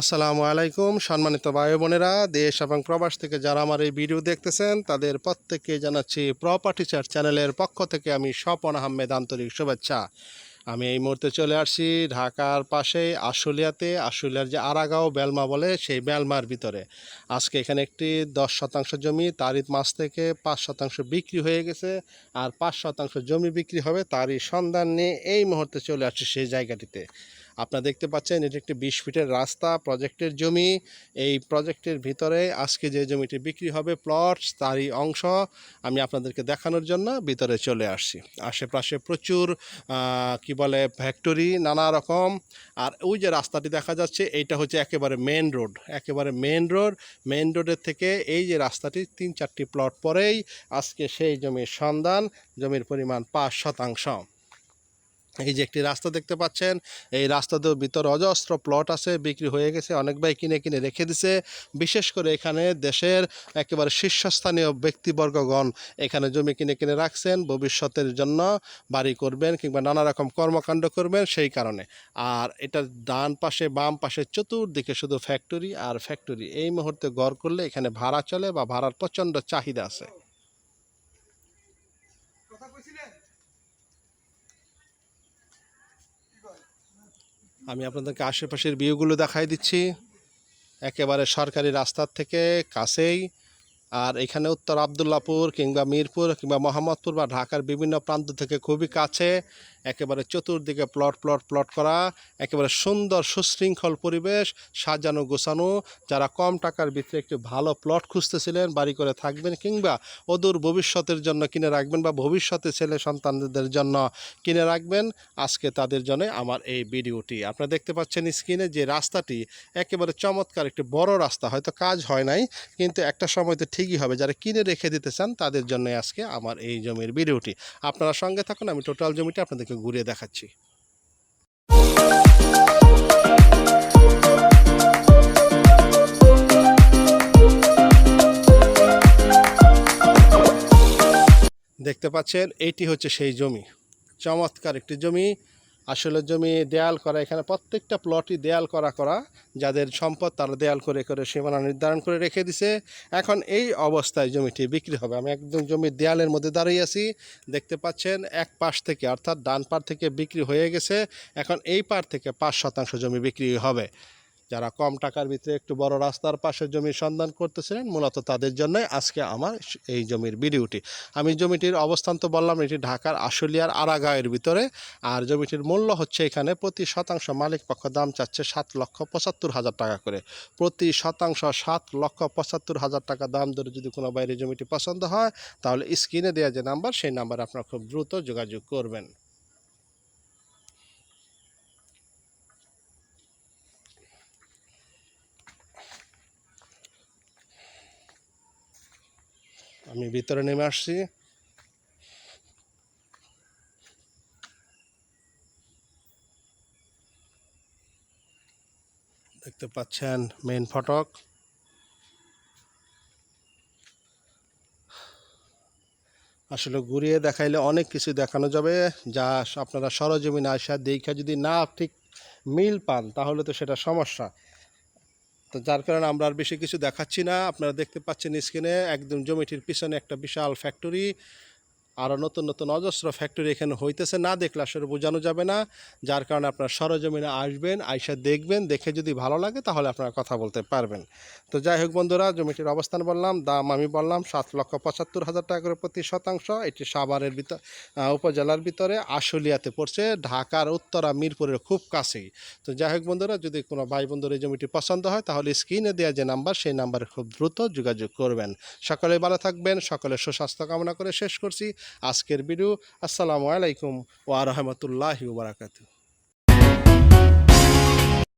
আসসালামু আলাইকুম, সম্মানিত ভাই বোনেরা। দেশ এবং প্রবাস থেকে যারা আমার এই ভিডিও দেখতেছেন, তাদের প্রত্যেককে জানাচ্ছি প্রপার্টি চার চ্যানেলের পক্ষ থেকে আমি স্বপন আহমেদ আন্তরিক শুভেচ্ছা। আমি এই মুহূর্তে চলে আসছি ঢাকার পাশে আশুলিয়াতে, আশুলিয়ার যে আরাগাঁও বেলমা বলে সেই বেলমার ভিতরে। আজকে এখানে একটি দশ শতাংশ জমি তারিখ মাস থেকে পাঁচ শতাংশ বিক্রি হয়ে গেছে আর পাঁচ শতাংশ জমি বিক্রি হবে তারই সন্ধান নিয়ে এই মুহূর্তে চলে আসছি সেই জায়গাটিতে। আপনারা দেখতে পাচ্ছেন, এটি একটি বিশ ফিটের রাস্তা, প্রজেক্টের জমি। এই প্রজেক্টের ভিতরে আজকে যে জমিটি বিক্রি হবে, প্লট, তারই অংশ আমি আপনাদেরকে দেখানোর জন্য ভিতরে চলে আসছি। আশেপাশে প্রচুর কি বলে, ফ্যাক্টরি, নানা রকম। আর ওই যে রাস্তাটি দেখা যাচ্ছে, এইটা হচ্ছে একেবারে মেন রোড। একেবারে মেন রোড। মেন রোডের থেকে এই যে রাস্তাটি, তিন চারটি প্লট পরেই আজকে সেই জমির সন্ধান, জমির পরিমাণ পাঁচ শতাংশ। এই যে একটি রাস্তা দেখতে পাচ্ছেন, এই রাস্তাতেও ভিতর অজস্র প্লট আছে, বিক্রি হয়ে গেছে, অনেক ভাই কিনে কিনে রেখে দিছে। বিশেষ করে এখানে দেশের একেবারে শীর্ষস্থানীয় ব্যক্তিবর্গগণ এখানে জমি কিনে কিনে রাখছেন, ভবিষ্যতের জন্য বাড়ি করবেন কিংবা নানা রকম কর্মকাণ্ড করবেন সেই কারণে। আর এটা ডান পাশে, বাম পাশে চতুর্দিকে শুধু ফ্যাক্টরি আর ফ্যাক্টরি এই মুহূর্তে গড় করলে এখানে ভাড়া চলে বা ভাড়ার প্রচণ্ড চাহিদা আছে। আমি আপনাদেরকে আশেপাশের ভিউগুলো দেখাই দিচ্ছি। একেবারে সরকারি রাস্তার থেকে কাছেই। আর এখানে উত্তর আবদুল্লাপুর কিংবা মিরপুর কিংবা মোহাম্মদপুর বা ঢাকার বিভিন্ন প্রান্ত থেকে খুবই কাছে। একেবারে চতুর্দিকে প্লট প্লট প্লট করা, একেবারে সুন্দর, সুশৃঙ্খল পরিবেশ, সাজানো, গোছানো। যারা কম টাকার ভিতরে একটি ভালো প্লট খুঁজতেছিলেন, বাড়ি করে থাকবেন কিংবা অদূর ভবিষ্যতের জন্য কিনে রাখবেন বা ভবিষ্যতে ছেলে সন্তানদের জন্য কিনে রাখবেন, আজকে তাদের জন্য আমার এই ভিডিওটি। আপনারা দেখতে পাচ্ছেন স্ক্রিনে যে রাস্তাটি একেবারে চমৎকার, একটি বড় রাস্তা। হয়তো কাজ হয় নাই, কিন্তু একটা সময় তো ঠিকই হবে। যারা কিনে রেখে দিতে চান, তাদের জন্য আজকে আমার এই জমির ভিডিওটি। আপনারা সঙ্গে থাকুন, আমি টোটাল জমিটি আপনাদেরকে ঘুরিয়ে দেখাচ্ছি। দেখতে পাচ্ছেন এটি হচ্ছে সেই জমি। চমৎকার একটি জমি। আসলে জমি দেয়াল করা, এখানে প্রত্যেকটা প্লটই দেয়াল করা করা, যাদের সম্পদ তারা দেয়াল করে করে সীমানা নির্ধারণ করে রেখে দিছে। এখন এই অবস্থায় জমিটি বিক্রি হবে। আমি একদম জমির দেয়ালের মধ্যে দাঁড়িয়ে আছি। দেখতে পাচ্ছেন, এক পাশ থেকে, অর্থাৎ ডান পার থেকে বিক্রি হয়ে গেছে। এখন এই পার থেকে পাঁচ শতাংশ জমি বিক্রি হবে। যারা কম টাকার ভিতরে একটু বড় রাস্তার পাশে জমির সন্ধান করতেছিলেন, মূলত তাদের জন্য আজকে আমার এই জমির ভিডিওটি। আমি জমিটির অবস্থান তো বললাম, এটি ঢাকার আশুলিয়ার আরাগাঁয়ের ভিতরে। আর জমিটির মূল্য হচ্ছে এখানে প্রতি শতাংশ মালিক পক্ষ দাম চাচ্ছে সাত লক্ষ পঁচাত্তর হাজার টাকা করে। প্রতি শতাংশ সাত লক্ষ পঁচাত্তর হাজার টাকা দাম ধরে যদি কোনো বাইরে জমিটি পছন্দ হয়, তাহলে স্ক্রিনে দেওয়া যে নাম্বার, সেই নাম্বারে আপনারা খুব দ্রুত যোগাযোগ করবেন। আমি ভিতরে নেমে আসছি। দেখতে পাচ্ছেন মেইন ফটক। আসলে ঘুরিয়ে দেখাইলে অনেক কিছু দেখানো যাবে, যা আপনারা সরজমিন আসা দেখা যদি না ঠিক মিল পান, তাহলে তো সেটা সমস্যা। তো যার কারণে আমরা আর বেশি কিছু দেখাচ্ছি না। আপনারা দেখতে পাচ্ছেন স্ক্রিনে একদম জমিটির পিছনে একটা বিশাল ফ্যাক্টরি আরও নতুন নতুন অজস্র ফ্যাক্টরি এখানে হইতেছে, না দেখলে আসলে বোঝানো যাবে না। যার কারণে আপনার সরজমিনে আসবেন, আইসা দেখবেন, দেখে যদি ভালো লাগে তাহলে আপনারা কথা বলতে পারবেন। তো যাই হোক বন্ধুরা, জমিটির অবস্থান বললাম, দাম আমি বললাম, সাত লক্ষ পঁচাত্তর হাজার টাকা করে প্রতি শতাংশ। এটি সাভারের ভিতর উপজেলার ভিতরে, আশুলিয়াতে পড়ছে ঢাকার উত্তরা মিরপুরের খুব কাছেই। তো যাই হোক বন্ধুরা, যদি কোনো ভাই বন্ধুর এই জমিটি পছন্দ হয়, তাহলে স্ক্রিনে দেওয়া যে নাম্বার, সেই নাম্বারে খুব দ্রুত যোগাযোগ করবেন। সকলে ভালো থাকবেন সকলে সুস্বাস্থ্য কামনা করে শেষ করছি। আজকের ভিডিও। আসসালামু আলাইকুম ওয়া রাহমাতুল্লাহি